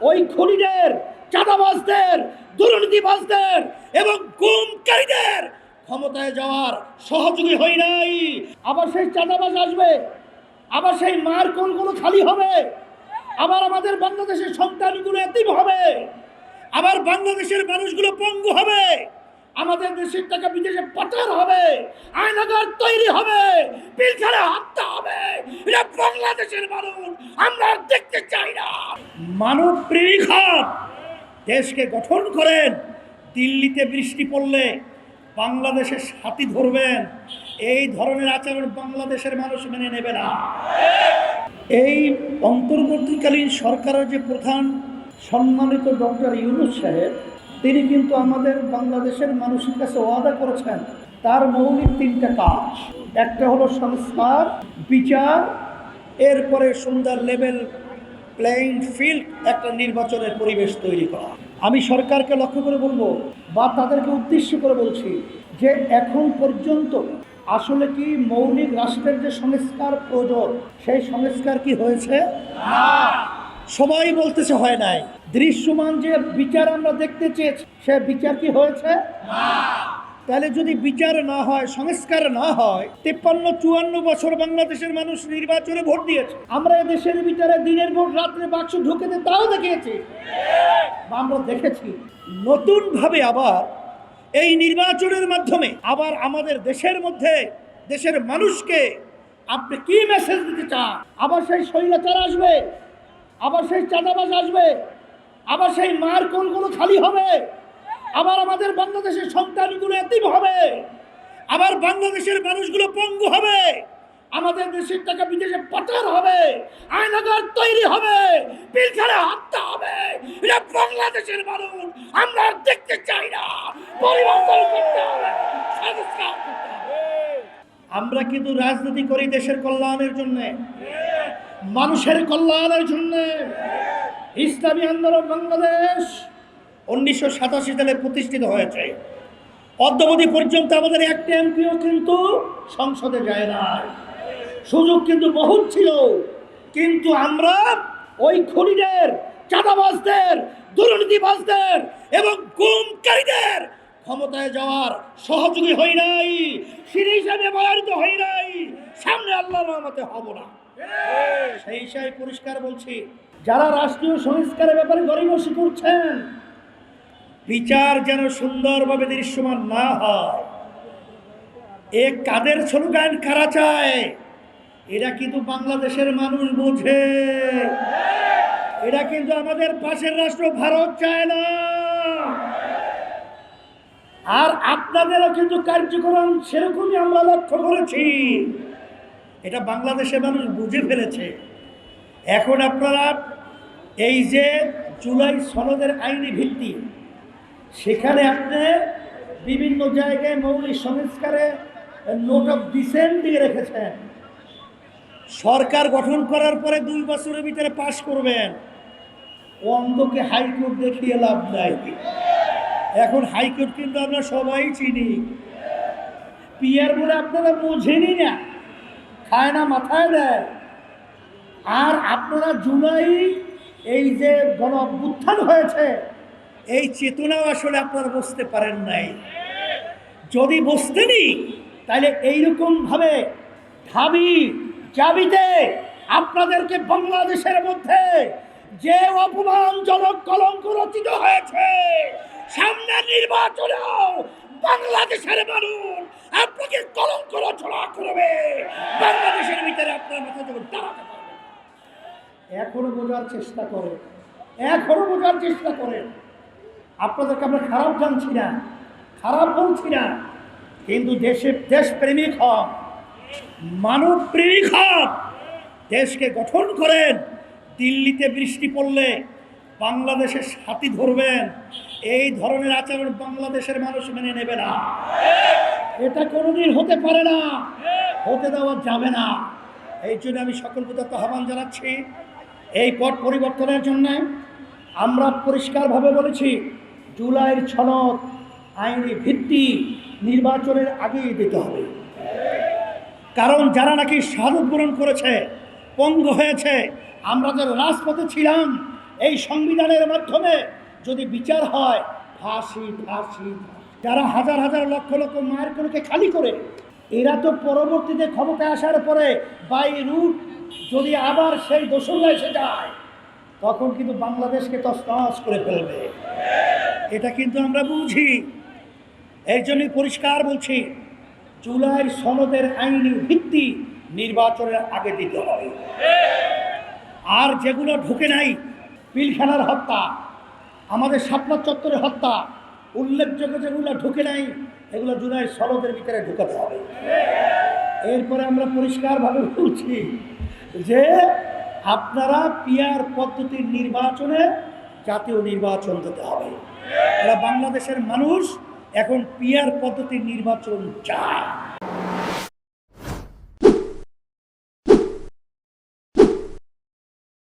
ওই খুনিদের, চাঁদাবাজদের, দুর্নীতিবাজদের এবং গুমকারীদের ক্ষমতায় যাওয়ার সহযোগী হই নাই। আবার সেই চাঁদাবাজ আসবে, আবার সেই মার কোলগুলো খালি হবে, আবার আমাদের বাংলাদেশের সন্তানগুলো এতিম হবে, আবার বাংলাদেশের মানুষগুলো পঙ্গু হবে। আমাদের দেশের টাকা বিদেশে পাচার হবে আয়নাগার তৈরি হবে পিলখানে হত্যা হবে। এটা বাংলাদেশের মানুষ, আমরা দেখতে চাই না। মানব প্রেমিক হন দেশকে গঠন করেন, দিল্লিতে বৃষ্টি পড়লে বাংলাদেশের সাথী ধরবেন। এই ধরনের আচরণ বাংলাদেশের মানুষ মেনে নেবে না। এই অন্তর্বর্তীকালীন সরকারের যে প্রধান সম্মানিত ডক্টর ইউনুস সাহেব তিনি কিন্তু আমাদের বাংলাদেশের মানুষের কাছে ওয়াদা করেছেন তার মৌলিক তিনটা কাজ। একটা হলো সংস্কার বিচার এরপরে সুন্দর লেভেল প্লেইং ফিল্ড একটা নির্বাচনের পরিবেশ তৈরি করা। আমি সরকারকে লক্ষ্য করে বলব বা তাদেরকে উদ্দেশ্য করে বলছি যে এখন পর্যন্ত আসলে কি মৌলিক রাষ্ট্রের যে সংস্কার প্রয়োজন সেই সংস্কার কি হয়েছে? সবাই বলতেছে হয় নাই। দৃশ্যমান যে বিচার আমরা দেখতে চেয়েছি, সে বিচার কি হয়েছে? তাহলে যদি বিচার না হয়, সংস্কার না হয়, তেপ্পান্ন চুয়ান্ন বছর বাংলাদেশের মানুষ নির্বাচনে ভোট দিয়েছে। আমরা দেশের বিচারে দিনের ভোট রাত্রে বাক্স ঢুকে দিয়ে তাও দেখিয়েছি। আমরা দেখেছি, নতুনভাবে আবার এই নির্বাচনের মাধ্যমে আবার আমাদের দেশের মধ্যে দেশের মানুষকে আপনি কি মেসেজ দিতে চান? আবার সেই শৈলাচার আসবে, আবার সেই চাঁদাবাজ আসবে আবার সেই মার কোলগুলো খালি হবে। আবার আমাদের বাংলাদেশের সন্তানগুলো এতিম হবে। আবার বাংলাদেশের মানুষগুলো পঙ্গু হবে। আমাদের দেশের টাকা বিদেশে পাচার হবে। আয়নাগার তৈরি হবে। পিলখানে হত্যা হবে। এটা বাংলাদেশের মানুষ। আমরা দেখতে চাই না। পরিবর্তন করতে হবে। করতে হবে। আমরা কিন্তু রাজনীতি করি দেশের কল্যাণের জন্য। মানুষের কল্যাণের জন্য। ইসলামী আন্দোলন বাংলাদেশ উনিশশো সাতাশি সালে প্রতিষ্ঠিত হয়েছে। অদ্যবধি পর্যন্ত আমাদের একটা এমপিও কিন্তু সংসদে যায় না সুযোগ কিন্তু বহুত ছিল কিন্তু আমরা ওই খুনিদের চাঁদাবাজদের দুর্নীতিবাজদের এবং গুমকারীদের ক্ষমতায় যাওয়ার সহযোগী হই নাই সিঁড়ি হিসাবে ব্যবহৃত হই নাই সামনে আল্লাহর রহমতে হব না। সেই হিসাবে পরিষ্কার বলছি যারা রাষ্ট্রীয় সংস্কারের ব্যাপারে গরিবসি করছেন, বিচার যেন সুন্দরভাবে দৃশ্যমান না হয়। এ কাদের স্লোগান, কারা চায়? এরা কিন্তু বাংলাদেশের মানুষ বোঝে। এরা কিন্তু আমাদের পাশের রাষ্ট্র, ভারত চায় না। আর আপনাদেরও কিন্তু কার্যক্রম সেরকমই আমরা লক্ষ্য করেছি। এটা বাংলাদেশের মানুষ বুঝে ফেলেছে। এখন আপনারা এই যে জুলাই সনদের আইনি ভিত্তি, সেখানে আপনি বিভিন্ন জায়গায় মৌলিক সংস্কারে নোট অফ ডিসেন্ট দিয়ে রেখেছেন। সরকার গঠন করার পরে দুই বছরের ভিতরে পাশ করবেন। অন্ধকে হাইকোর্ট দেখিয়ে লাভ নাই। এখন হাইকোর্ট কিন্তু আমরা সবাই চিনি। পিয়ার বলে আপনারা বোঝেনই না, খায় না মাথায় দেয়। আর আপনারা জুলাই গণ অভ্যুত্থান হয়েছে। এই চেতনাও আসলে আপনারা বুঝতে পারেন নাই। যদি বুঝতেনি তাহলে এইরকমভাবে ঢাবি চাবিতে আপনাদেরকে বাংলাদেশের মধ্যে যে অপমানজনক কলঙ্ক রচিত হয়েছে, সামনে নির্বাচনেও বাংলাদেশের মানুষ আপনাকে কলঙ্ক রচনা করবে। বাংলাদেশের ভিতরে আপনার মাথা যখন দাঁড়াতে পারবে এখনও বোঝার চেষ্টা করে। এখনও বোঝার চেষ্টা করেন। আপনাদেরকে আমরা খারাপ জানছি না, খারাপ বলছি না। কিন্তু দেশে দেশপ্রেমিক হন, মানব প্রেমিক হন, দেশকে গঠন করেন, দিল্লিতে বৃষ্টি পড়লে বাংলাদেশের সাথী ধরবেন, এই ধরনের আচরণ বাংলাদেশের মানুষ মেনে নেবে না। এটা কোনোদিন হতে পারে না, হতে দেওয়া যাবে না। এই জন্য আমি সকল প্রদত্ত আহ্বান জানাচ্ছি। এই পট পরিবর্তনের জন্য আমরা পরিষ্কারভাবে বলেছি, জুলাইয়ের ছনদ আইনি ভিত্তি নির্বাচনের আগেই দিতে হবে। কারণ যারা নাকি শাহাদত বরণ করেছে, পঙ্গ হয়েছে, আমরা যারা রাজপথে ছিলাম, এই সংবিধানের মাধ্যমে যদি বিচার হয়, ফাঁসি ফাঁসি, যারা হাজার হাজার লক্ষ লক্ষ মায়ের কোনকে খালি করে, এরা তো পরবর্তীতে ক্ষমতায় আসার পরে বাই রুট যদি আবার সেই দোসররা এসে যায়, তখন কিন্তু বাংলাদেশকে তসনস করে ফেলবে। এটা কিন্তু আমরা বুঝি। এর জন্যই পরিষ্কার বলছি জুলাই সনদের আইনি ভিত্তি নির্বাচনের আগে দিতে হবে। আর যেগুলো ঢুকে নাই, পিলখানার হত্যা, আমাদের শাপলা চত্বরের হত্যা, উল্লেখযোগ্য যেগুলো ঢুকে নাই, এগুলো জুলাই সনদের ভিতরে ঢুকাতে হবে। এরপরে আমরা পরিষ্কারভাবে বলছি যে আপনারা পিয়ার পদ্ধতির নির্বাচনে জাতীয় নির্বাচন দিতে হবে। বাংলাদেশের মানুষ, এখন পিয়ার পদ্ধতির নির্বাচন চায়।